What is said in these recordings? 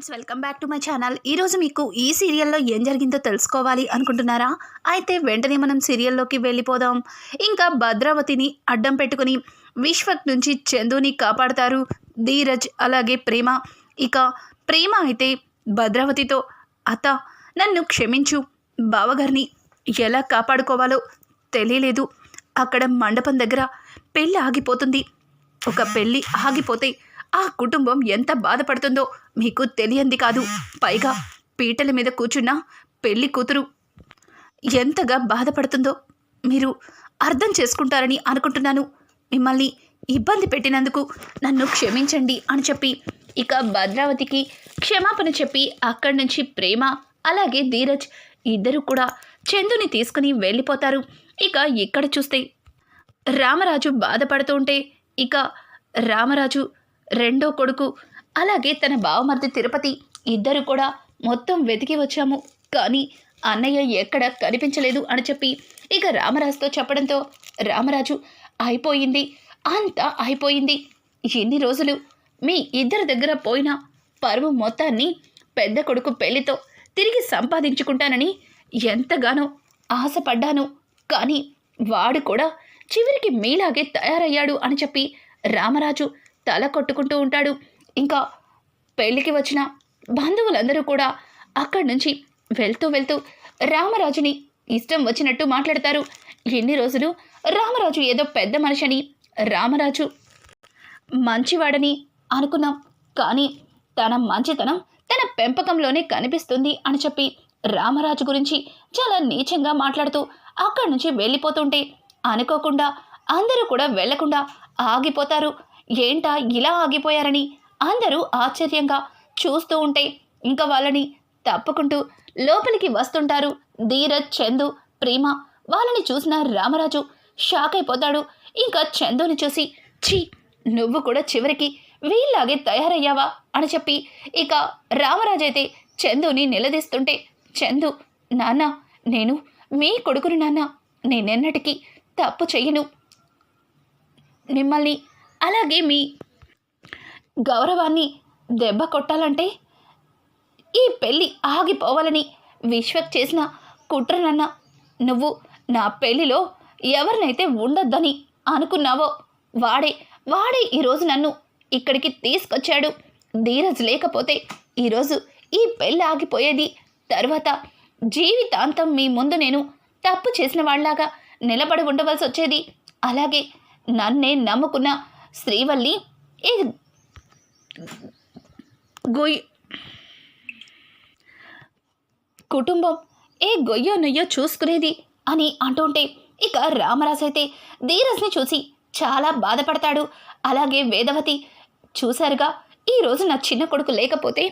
Friends welcome back to my channel. ఈరోజు మీకు ఈ సీరియల్లో ఏం జరిగిందో తెలుసుకోవాలి అనుకుంటున్నారా? అయితే వెంటనే మనం సీరియల్లోకి వెళ్ళిపోదాం. ఇంకా భద్రావతిని అడ్డం పెట్టుకుని విశ్వక్ నుంచి చందుని కాపాడతారు ధీరజ్ అలాగే ప్రేమ. ఇక ప్రేమ అయితే భద్రావతితో అత్త నన్ను క్షమించు బావగారిని ఎలా కాపాడుకోవాలో తెలియలేదు. అక్కడ మండపం దగ్గర పెళ్ళి ఆగిపోతుంది. ఒక పెళ్ళి ఆగిపోతే ఆ కుటుంబం ఎంత బాధపడుతుందో మీకు తెలియంది కాదు. పైగా పీటల మీద కూర్చున్న పెళ్ళి కూతురు ఎంతగా బాధపడుతుందో మీరు అర్థం చేసుకుంటారని అనుకుంటున్నాను. మిమ్మల్ని ఇబ్బంది పెట్టినందుకు నన్ను క్షమించండి అని చెప్పి ఇక భద్రావతికి క్షమాపణ చెప్పి అక్కడి నుంచి ప్రేమ అలాగే ధీరజ్ ఇద్దరు కూడా చందుని తీసుకుని వెళ్ళిపోతారు. ఇక ఇక్కడ చూస్తే రామరాజు బాధపడుతూ ఉంటే ఇక రామరాజు రెండో కొడుకు. అలాగే తన బావమర్ది తిరుపతి. ఇద్దరు కూడా మొత్తం వెతికి వచ్చాము. కానీ అన్నయ్య ఎక్కడ కనిపించలేదు అని చెప్పి ఇక రామరాజుతో చెప్పడంతో రామరాజు అయిపోయింది. అంతా అయిపోయింది. ఎన్ని రోజులు మీ ఇద్దరి దగ్గర పోయిన పరువు మొత్తాన్ని పెద్ద కొడుకు పెళ్ళితో తిరిగి సంపాదించుకుంటానని ఎంతగానో ఆశపడ్డాను. కానీ వాడు కూడా చివరికి మీలాగే తయారయ్యాడు అని చెప్పి రామరాజు తల కొట్టుకుంటూ ఉంటాడు. ఇంకా పెళ్ళికి వచ్చిన బంధువులందరూ కూడా అక్కడి నుంచి వెళ్తూ వెళ్తూ రామరాజుని ఇష్టం వచ్చినట్టు మాట్లాడతారు. ఎన్ని రోజులు రామరాజు ఏదో పెద్ద మనిషి రామరాజు మంచివాడని అనుకున్నాం. కానీ తన మంచితనం తన పెంపకంలోనే కనిపిస్తుంది అని చెప్పి రామరాజు గురించి చాలా నీచంగా మాట్లాడుతూ అక్కడి నుంచి వెళ్ళిపోతుంటే అనుకోకుండా అందరూ కూడా వెళ్ళకుండా ఆగిపోతారు. ఏంటా ఇలా ఆగిపోయారని? అందరూ ఆశ్చర్యంగా చూస్తూ ఉంటే ఇంకా వాళ్ళని తప్పుకుంటూ లోపలికి వస్తుంటారు ధీరజ్ చందు ప్రేమ. వాళ్ళని చూసిన రామరాజు షాక్ అయిపోతాడు. ఇంకా చందుని చూసి ఛీ నువ్వు కూడా చివరికి వీళ్ళలాగే తయారయ్యావా? అని చెప్పి ఇక రామరాజు అయితే చందుని నిలదీస్తుంటే చందు నాన్న నేను మీ కొడుకుని నాన్న నేనెన్నటికీ తప్పు చెయ్యను. మిమ్మల్ని అలాగే మీ గౌరవాన్ని దెబ్బ కొట్టాలంటే ఈ పెళ్ళి ఆగిపోవాలని విశ్వక్ చేసిన కుట్రనన్న నువ్వు నా పెళ్ళిలో ఎవరినైతే ఉండొద్దని అనుకున్నావో వాడే వాడే ఈరోజు నన్ను ఇక్కడికి తీసుకొచ్చాడు. ధీరజ్ లేకపోతే ఈరోజు ఈ పెళ్ళి ఆగిపోయేది. తర్వాత జీవితాంతం మీ ముందు నేను తప్పు చేసిన వాళ్ళలాగా నిలబడి ఉండవలసి వచ్చేది అలాగే నన్నే నమ్ముకున్న శ్రీవల్లి ఈ గొయ్యి కుటుంబం ఏ గొయ్యో నొయ్యో చూసుకునేది అని అంటుంటే ఇక రామరాజు అయితే ధీరజ్ని చూసి చాలా బాధపడతాడు. అలాగే వేదవతి చూశారుగా ఈరోజు నా చిన్న కొడుకు లేకపోతే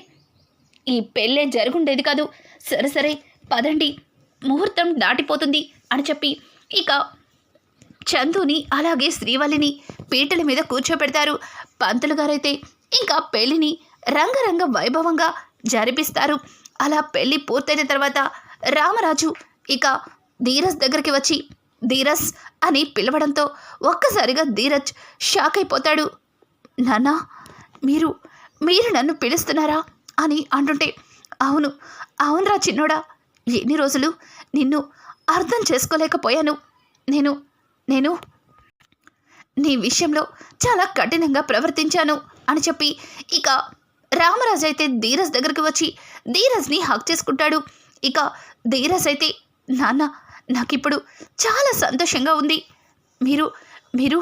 ఈ పెళ్ళే జరుగుండేది కాదు. సరే సరే పదండి. ముహూర్తం దాటిపోతుంది అని చెప్పి ఇక చందుని అలాగే శ్రీవల్లిని పీటల మీద కూర్చోపెడతారు. పంతులు గారైతే ఇంకా పెళ్ళిని రంగరంగ వైభవంగా జరిపిస్తారు. అలా పెళ్ళి పూర్తయిన తర్వాత రామరాజు ఇక ధీరజ్ దగ్గరికి వచ్చి ధీరజ్ అని పిలవడంతో ఒక్కసారిగా ధీరజ్ షాక్ అయిపోతాడు. నాన్నా మీరు మీరు నన్ను పిలుస్తున్నారా? అని అంటుంటే అవును అవునరా చిన్నోడా ఎన్ని రోజులు నిన్ను అర్థం చేసుకోలేకపోయాను. నేను నేను? నీ విషయంలో చాలా కఠినంగా ప్రవర్తించాను అని చెప్పి ఇక రామరాజు అయితే ధీరజ్ దగ్గరికి వచ్చి ధీరజ్ని హక్ చేసుకుంటాడు. ఇక ధీరజ్ అయితే నాన్న నాకిప్పుడు చాలా సంతోషంగా ఉంది. మీరు మీరు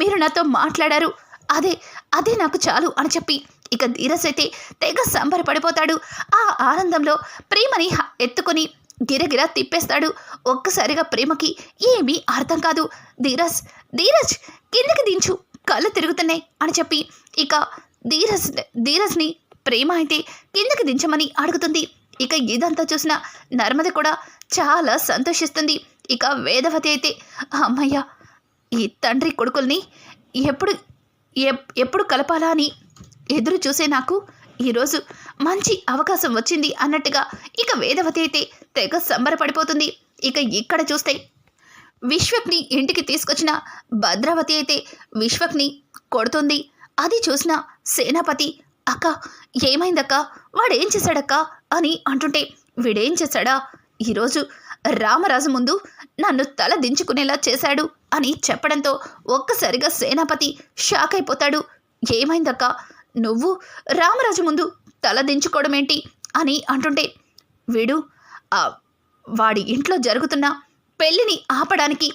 మీరు నాతో మాట్లాడారు. అదే అదే నాకు చాలు అని చెప్పి ఇక ధీరస్ అయితే తెగ సంబరపడిపోతాడు. ఆ ఆనందంలో ప్రేమని ఎత్తుకొని గిరగిరా తిప్పేస్తాడు. ఒక్కసారిగా ప్రేమకి ఏమీ అర్థం కాదు. ధీరజ్ ధీరజ్ కిందకి దించు. కళ్ళు తిరుగుతున్నాయి అని చెప్పి ఇక ధీరజ్ ధీరజ్ని ప్రేమ అయితే కిందకి దించమని అడుగుతుంది. ఇక ఇదంతా చూసిన నర్మద కూడా చాలా సంతోషిస్తుంది. ఇక వేదవతి అయితే అమ్మయ్య ఈ తండ్రి కొడుకుల్ని ఎప్పుడు ఎప్పుడు కలపాలా అని ఎదురు చూసే నాకు ఈరోజు మంచి అవకాశం వచ్చింది అన్నట్టుగా ఇక వేదవతి అయితే తెగ సంబరపడిపోతుంది. ఇక ఇక్కడ చూస్తే విశ్వక్ని ఇంటికి తీసుకొచ్చిన భద్రావతి అయితే విశ్వక్ని కొడుతుంది. అది చూసిన సేనాపతి అక్క ఏమైందక్క? వాడేం చేశాడక్క? అని అంటుంటే వీడేం చేశాడా? ఈరోజు రామరాజు ముందు నన్ను తల దించుకునేలా చేశాడు అని చెప్పడంతో ఒక్కసారిగా సేనాపతి షాక్ అయిపోతాడు. ఏమైందక్క? నువ్వు రామరాజు ముందు తల దించుకోవడం ఏంటి అని అంటుంటే వీడు వాడి ఇంట్లో జరుగుతున్న పెళ్ళిని ఆపడానికి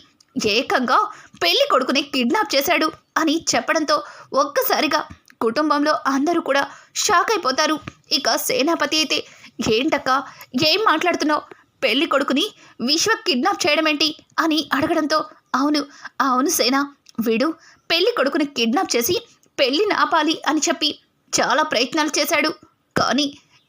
ఏకంగా పెళ్ళి కొడుకుని కిడ్నాప్ చేశాడు అని చెప్పడంతో ఒక్కసారిగా కుటుంబంలో అందరూ కూడా షాక్ అయిపోతారు. ఇక సేనాపతి అయితే ఏంటక్క ఏం మాట్లాడుతున్నావు? పెళ్ళి కొడుకుని విశ్వ కిడ్నాప్ చేయడం ఏంటి అని అడగడంతో అవును అవును సేనా వీడు పెళ్ళి కొడుకుని కిడ్నాప్ చేసి పెళ్ళిని ఆపాలి అని చెప్పి చాలా ప్రయత్నాలు చేశాడు. కానీ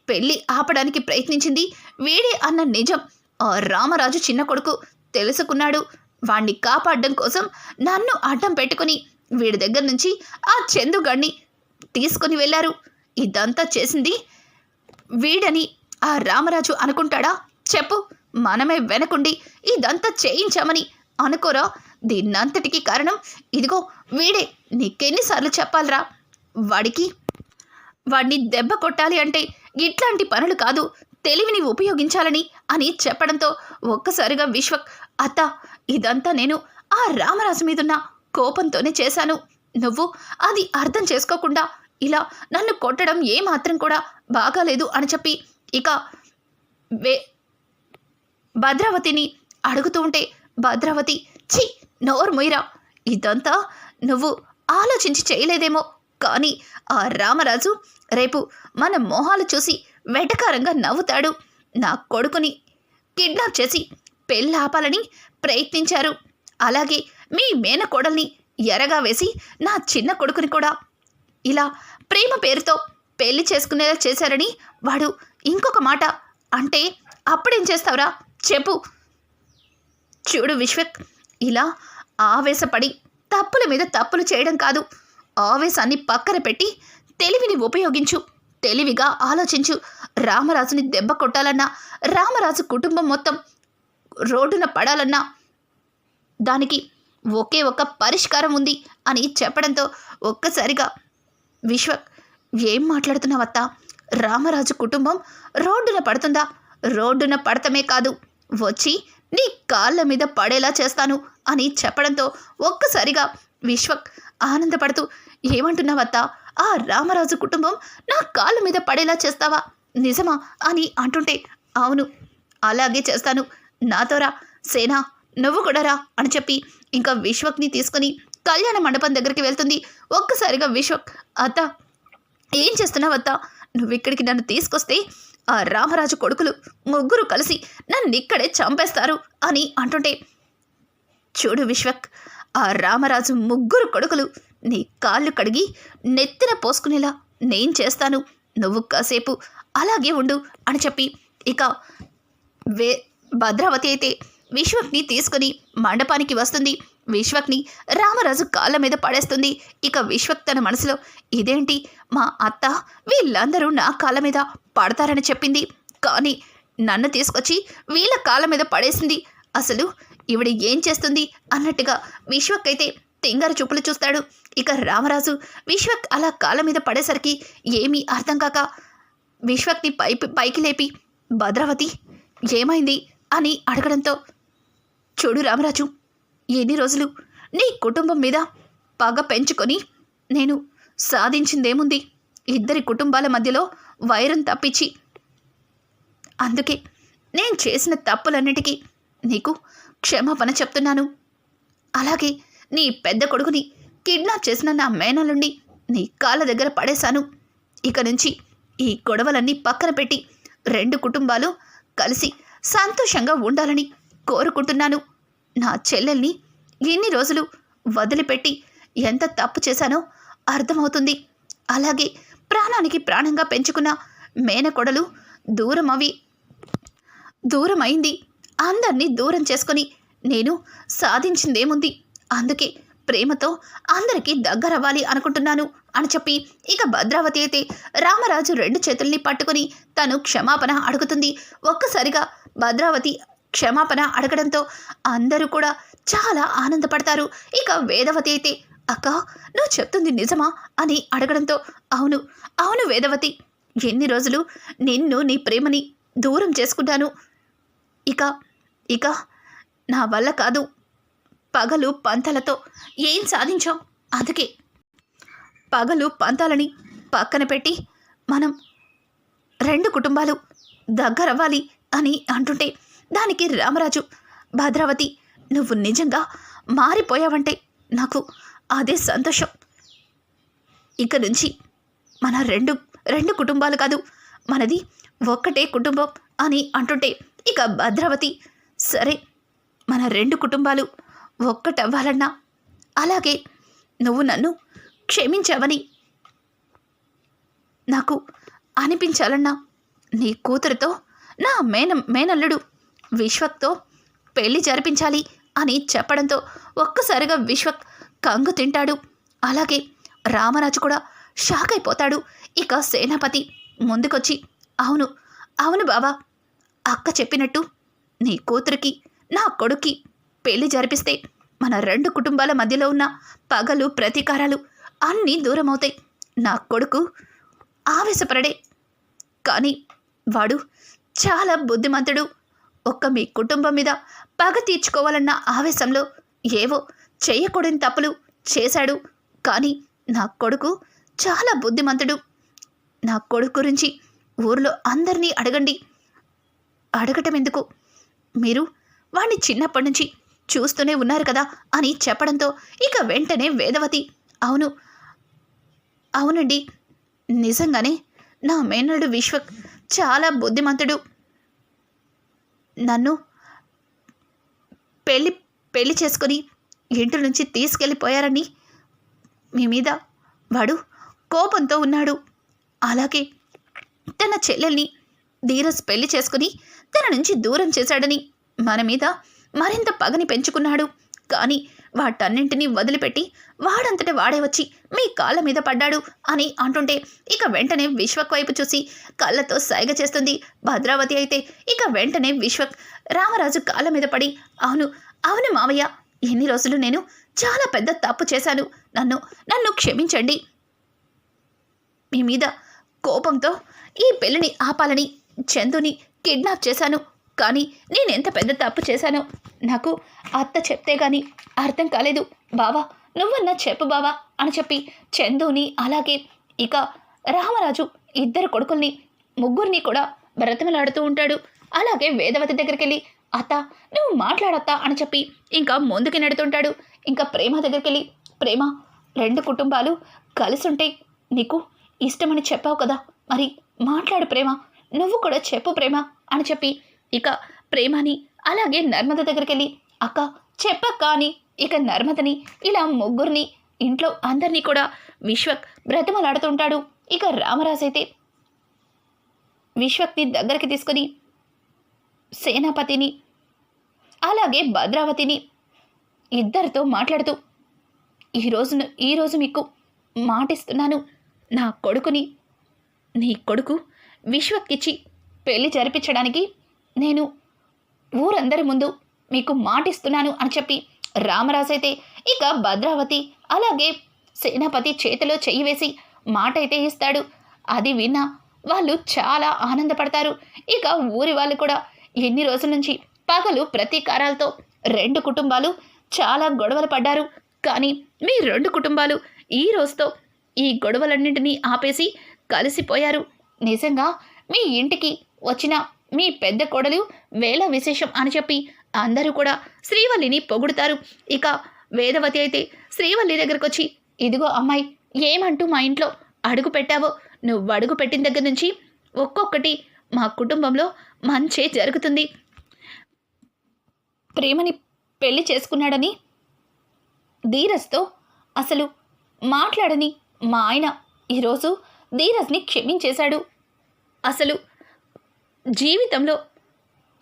పెళ్ళి ఆపడానికి ప్రయత్నించింది వీడే అన్న నిజం. ఆ రామరాజు చిన్న కొడుకు తెలుసుకున్నాడు. వాణ్ణి కాపాడడం కోసం నన్ను అడ్డం పెట్టుకుని వీడి దగ్గర నుంచి ఆ చందుగాడిని తీసుకుని వెళ్ళారు. ఇదంతా చేసింది వీడని ఆ రామరాజు అనుకుంటాడా? చెప్పు మనమే వెనకుండి ఇదంతా చేయించామని అనుకోరా? దీన్నంతటికీ కారణం ఇదిగో వీడే. నీకెన్నిసార్లు చెప్పాలరా? వాడికి వాడిని దెబ్బ కొట్టాలి అంటే ఇట్లాంటి పనులు కాదు. తెలివిని ఉపయోగించాలని అని చెప్పడంతో ఒక్కసారిగా విశ్వక్ అత్త ఇదంతా నేను ఆ రామరాజు మీదున్న కోపంతోనే చేశాను. నువ్వు అది అర్థం చేసుకోకుండా ఇలా నన్ను కొట్టడం ఏమాత్రం కూడా బాగాలేదు అని చెప్పి ఇక వే భద్రావతిని అడుగుతూ ఉంటే భద్రావతి ఛీ! నోరు మొయ్యరా. ఇదంతా నువ్వు ఆలోచించి చేయలేదేమో. కానీ ఆ రామరాజు రేపు మన మొహాలు చూసి వెటకారంగా నవ్వుతాడు. నా కొడుకుని కిడ్నాప్ చేసి పెళ్ళాపాలని ప్రయత్నించారు. అలాగే మీ మేనకోడల్ని ఎరగా వేసి నా చిన్న కొడుకుని కూడా ఇలా ప్రేమ పేరుతో పెళ్ళి చేసుకునేలా చేశారని వాడు ఇంకొక మాట అంటే అప్పుడేం చేస్తావురా? చెప్పు. చూడు విశ్వక్ ఇలా ఆవేశపడి తప్పుల మీద తప్పులు చేయడం కాదు. ఆవేశాన్ని పక్కన పెట్టి తెలివిని ఉపయోగించు తెలివిగా ఆలోచించు. రామరాజుని దెబ్బ కొట్టాలన్నా రామరాజు కుటుంబం మొత్తం రోడ్డున పడాలన్నా దానికి ఒకే ఒక పరిష్కారం ఉంది అని చెప్పడంతో ఒక్కసారిగా విశ్వ ఏం మాట్లాడుతున్నావత్త? రామరాజు కుటుంబం రోడ్డున పడుతుందా? రోడ్డున పడతమే కాదు వచ్చి నీ కాళ్ళ మీద పడేలా చేస్తాను. అని చెప్పడంతో ఒక్కసారిగా విశ్వక్ ఆనందపడుతూ ఏమంటున్నావత్తా? ఆ రామరాజు కుటుంబం నా కాళ్ళ మీద పడేలా చేస్తావా? నిజమా? అని అంటుంటే అవును అలాగే చేస్తాను. నాతోరా సేనా నువ్వు కూడా రా అని చెప్పి ఇంకా విశ్వక్ని తీసుకుని కళ్యాణ మండపం దగ్గరికి వెళ్తుంది. ఒక్కసారిగా విశ్వక్ అత్త ఏం చేస్తున్నావు అత్త నువ్వు ఇక్కడికి నన్ను తీసుకొస్తే ఆ రామరాజు కొడుకులు ముగ్గురు కలిసి నన్ను ఇక్కడే చంపేస్తారు అని అంటుంటే చూడు విశ్వక్. ఆ రామరాజు ముగ్గురు కొడుకులు. నీ కాళ్ళు కడిగి నెత్తిన పోసుకునేలా నేను చేస్తాను. నువ్వు కాసేపు అలాగే ఉండు అని చెప్పి ఇక వే భద్రావతి అయితే విశ్వక్ని తీసుకుని మండపానికి వస్తుంది. విశ్వక్ని రామరాజు కాళ్ళ మీద పడేస్తుంది. ఇక విశ్వక్ తన మనసులో ఇదేంటి? మా అత్త వీళ్ళందరూ నా కాళ్ళ మీద పడతారని చెప్పింది. కానీ నన్ను తీసుకొచ్చి వీళ్ళ కాళ్ళ మీద పడేసింది. అసలు ఈవిడ ఏం చేస్తుంది అన్నట్టుగా విశ్వక్ అయితే తింగారు చూపులు చూస్తాడు. ఇక రామరాజు విశ్వక్ అలా కాళ్ళ మీద పడేసరికి ఏమీ అర్థం కాక విశ్వక్ని పై పైకి లేపి భద్రావతి ఏమైంది అని అడగడంతో చూడు రామరాజు ఎన్ని రోజులు నీ కుటుంబం మీద పగ పెంచుకొని నేను సాధించిందేముంది? ఇద్దరి కుటుంబాల మధ్యలో వైరం తప్పించి. అందుకే నేను చేసిన తప్పులన్నిటికీ నీకు క్షమాపణ చెప్తున్నాను. అలాగే నీ పెద్ద కొడుకుని కిడ్నాప్ చేసిన నా మేనలుండి నీ కాళ్ళ దగ్గర పడేశాను. ఇక నుంచి ఈ గొడవలన్నీ పక్కన పెట్టి రెండు కుటుంబాలు కలిసి సంతోషంగా ఉండాలని కోరుకుంటున్నాను. నా చెల్లెల్ని ఎన్ని రోజులు వదిలిపెట్టి ఎంత తప్పు చేశానో అర్థమవుతుంది. అలాగే ప్రాణానికి ప్రాణంగా పెంచుకున్న మేనకొడలు దూరం అవి దూరమైంది. అందరినీ దూరం చేసుకొని నేను సాధించిందేముంది? అందుకే ప్రేమతో అందరికీ దగ్గరవ్వాలి అనుకుంటున్నాను అని చెప్పి ఇక భద్రావతి అయితే రామరాజు రెండు చేతుల్ని పట్టుకుని తను క్షమాపణ అడుగుతుంది. ఒక్కసారిగా భద్రావతి క్షమాపణ అడగడంతో అందరూ కూడా చాలా ఆనందపడతారు. ఇక వేదవతి అయితే అక్క నువ్వు చెప్తుంది నిజమా? అని అడగడంతో అవును అవును వేదవతి ఎన్ని రోజులు నిన్ను నీ ప్రేమని దూరం చేసుకుంటాను. ఇక ఇక నా వల్ల కాదు. పగలు పంతలతో ఏం సాధించాం? అందుకే పగలు పంతాలని పక్కన పెట్టి మనం రెండు కుటుంబాలు దగ్గరవ్వాలి అని అంటుంటే దానికి రామరాజు భద్రావతి నువ్వు నిజంగా మారిపోయావంటే నాకు అదే సంతోషం. ఇక నుంచి మన రెండు రెండు కుటుంబాలు కాదు మనది ఒక్కటే కుటుంబం అని అంటుంటే ఇక భద్రావతి సరే మన రెండు కుటుంబాలు ఒక్కటవ్వాలన్నా అలాగే నువ్వు నన్ను క్షమించావని నాకు అనిపించాలన్నా నీ కూతురుతో నా మేన మేనల్లుడు విశ్వక్తో పెళ్ళి జరిపించాలి అని చెప్పడంతో ఒక్కసారిగా విశ్వక్ కంగు తింటాడు. అలాగే రామరాజు కూడా షాక్ అయిపోతాడు. ఇక సేనాపతి ముందుకొచ్చి అవును అవును బావా అక్క చెప్పినట్టు నీ కూతురికి నా కొడుక్కి పెళ్ళి జరిపిస్తే మన రెండు కుటుంబాల మధ్యలో ఉన్న పగలు ప్రతీకారాలు అన్నీ దూరమవుతాయి. నా కొడుకు ఆవేశపడడే. కానీ వాడు చాలా బుద్ధిమంతుడు. ఒక్క మీ కుటుంబం మీద పగ తీర్చుకోవాలన్న ఆవేశంలో ఏవో చేయకూడని తప్పులు చేశాడు. కానీ నా కొడుకు చాలా బుద్ధిమంతుడు. నా కొడుకు గురించి ఊర్లో అందరినీ అడగండి. అడగటం ఎందుకు? మీరు వాణ్ణి చిన్నప్పటి నుంచి చూస్తూనే ఉన్నారు కదా అని చెప్పడంతో ఇక వెంటనే వేదవతి అవును అవునండి నిజంగానే నా మేనడు విశ్వక్ చాలా బుద్ధిమంతుడు. నన్ను పెళ్ళి పెళ్ళి చేసుకొని ఇంటి నుంచి తీసుకెళ్ళిపోయారని మీ మీద వాడు కోపంతో ఉన్నాడు. అలాగే తన చెల్లెల్ని ధీరజ్ పెళ్ళి చేసుకుని తన నుంచి దూరం చేశాడని మన మీద మరింత పగని పెంచుకున్నాడు. కానీ వాటన్నింటినీ వదిలిపెట్టి వాడంతట వాడే వచ్చి మీ కాళ్ళ మీద పడ్డాడు అని అంటుంటే ఇక వెంటనే విశ్వక్ వైపు చూసి కళ్ళతో సైగ చేస్తుంది. భద్రావతి అయితే ఇక వెంటనే విశ్వక్ రామరాజు కాళ్ళ మీద పడి అవును అవును మావయ్య ఎన్ని రోజులు నేను చాలా పెద్ద తప్పు చేశాను. నన్ను నన్ను క్షమించండి. మీ మీద కోపంతో ఈ పెళ్ళిని ఆపాలని చందుని కిడ్నాప్ చేశాను. కానీ నేను ఎంత పెద్ద తప్పు చేశానో నాకు అత్త చెప్తే కానీ అర్థం కాలేదు. బావా నువ్వన్నా చెప్పు బావా అని చెప్పి చందుని అలాగే ఇక రామరాజు ఇద్దరు కొడుకుల్ని ముగ్గురిని కూడా బ్రతమలాడుతూ ఉంటాడు. అలాగే వేదవతి దగ్గరికి వెళ్ళి అత్త నువ్వు మాట్లాడత్తా అని చెప్పి ఇంకా ముందుకి నెడుతుంటాడు. ఇంకా ప్రేమ దగ్గరికి వెళ్ళి ప్రేమ రెండు కుటుంబాలు కలిసి ఉంటే నీకు ఇష్టమని చెప్పావు కదా మరి మాట్లాడు ప్రేమ. నువ్వు కూడా చెప్పు ప్రేమ అని చెప్పి ఇక ప్రేమని అలాగే నర్మద దగ్గరికి వెళ్ళి అక్క చెప్పక్క అని ఇక నర్మదని ఇలా ముగ్గురిని ఇంట్లో అందరినీ కూడా విశ్వక్ బ్రతమలాడుతుంటాడు. ఇక రామరాజు అయితే విశ్వక్ని దగ్గరికి తీసుకుని సేనాపతిని అలాగే భద్రావతిని ఇద్దరితో మాట్లాడుతూ ఈరోజు ఈరోజు మీకు మాటిస్తున్నాను. నా కొడుకుని నీ కొడుకు విశ్వక్కిచ్చి పెళ్ళి జరిపించడానికి నేను ఊరందరి ముందు మీకు మాటిస్తున్నాను అని చెప్పి రామరాజు అయితే ఇక భద్రావతి అలాగే సేనాపతి చేతిలో చెయ్యి వేసి మాట అయితే ఇస్తాడు. అది విన్న వాళ్ళు చాలా ఆనందపడతారు. ఇక ఊరి వాళ్ళు కూడా ఎన్ని రోజుల నుంచి పగలు ప్రతీకారాలతో రెండు కుటుంబాలు చాలా గొడవలు పడ్డారు. కానీ మీ రెండు కుటుంబాలు ఈ రోజుతో ఈ గొడవలన్నింటినీ ఆపేసి కలిసిపోయారు. నిజంగా మీ ఇంటికి వచ్చిన మీ పెద్ద కోడలు వేల విశేషం అని చెప్పి అందరూ కూడా శ్రీవల్లిని పొగుడుతారు. ఇక వేదవతి అయితే శ్రీవల్లి దగ్గరకు వచ్చి ఇదిగో అమ్మాయి ఏమంటూ మా ఇంట్లో అడుగు పెట్టావో? నువ్వు అడుగు పెట్టిన దగ్గర నుంచి ఒక్కొక్కటి మా కుటుంబంలో మంచే జరుగుతుంది. ప్రేమని పెళ్ళి చేసుకున్నాడని ధీరజ్తో అసలు మాట్లాడని మా ఆయన ఈరోజు ధీరజ్ని క్షమించేశాడు. అసలు జీవితంలో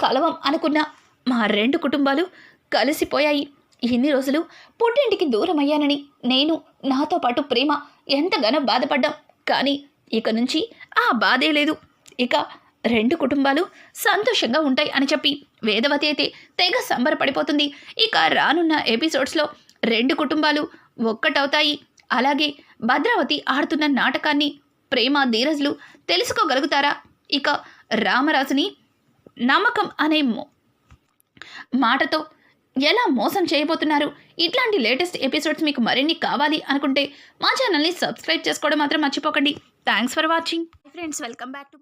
కలవం అనుకున్న మా రెండు కుటుంబాలు కలిసిపోయాయి. ఇన్ని రోజులు పుట్టింటికి దూరం అయ్యానని నేను నాతో పాటు ప్రేమ ఎంతగానో బాధపడ్డాం. కానీ ఇక నుంచి ఆ బాధే లేదు. ఇక రెండు కుటుంబాలు సంతోషంగా ఉంటాయి అని చెప్పి వేదవతి అయితే తెగ సంబరపడిపోతుంది. ఇక రానున్న ఎపిసోడ్స్లో రెండు కుటుంబాలు ఒక్కటవుతాయి. అలాగే భద్రావతి ఆడుతున్న నాటకాన్ని ప్రేమ ధీరజ్లు తెలుసుకోగలుగుతారా? ఇక రామరాజుని నమ్మకం అనే మో- మాటతో ఎలా మోసం చేయబోతున్నారు? ఇట్లాంటి లేటెస్ట్ ఎపిసోడ్స్ మీకు మరిన్ని కావాలి అనుకుంటే మా ఛానల్ని సబ్స్క్రైబ్ చేసుకోవడం మాత్రం మర్చిపోకండి. Thanks for watching. Friends welcome back to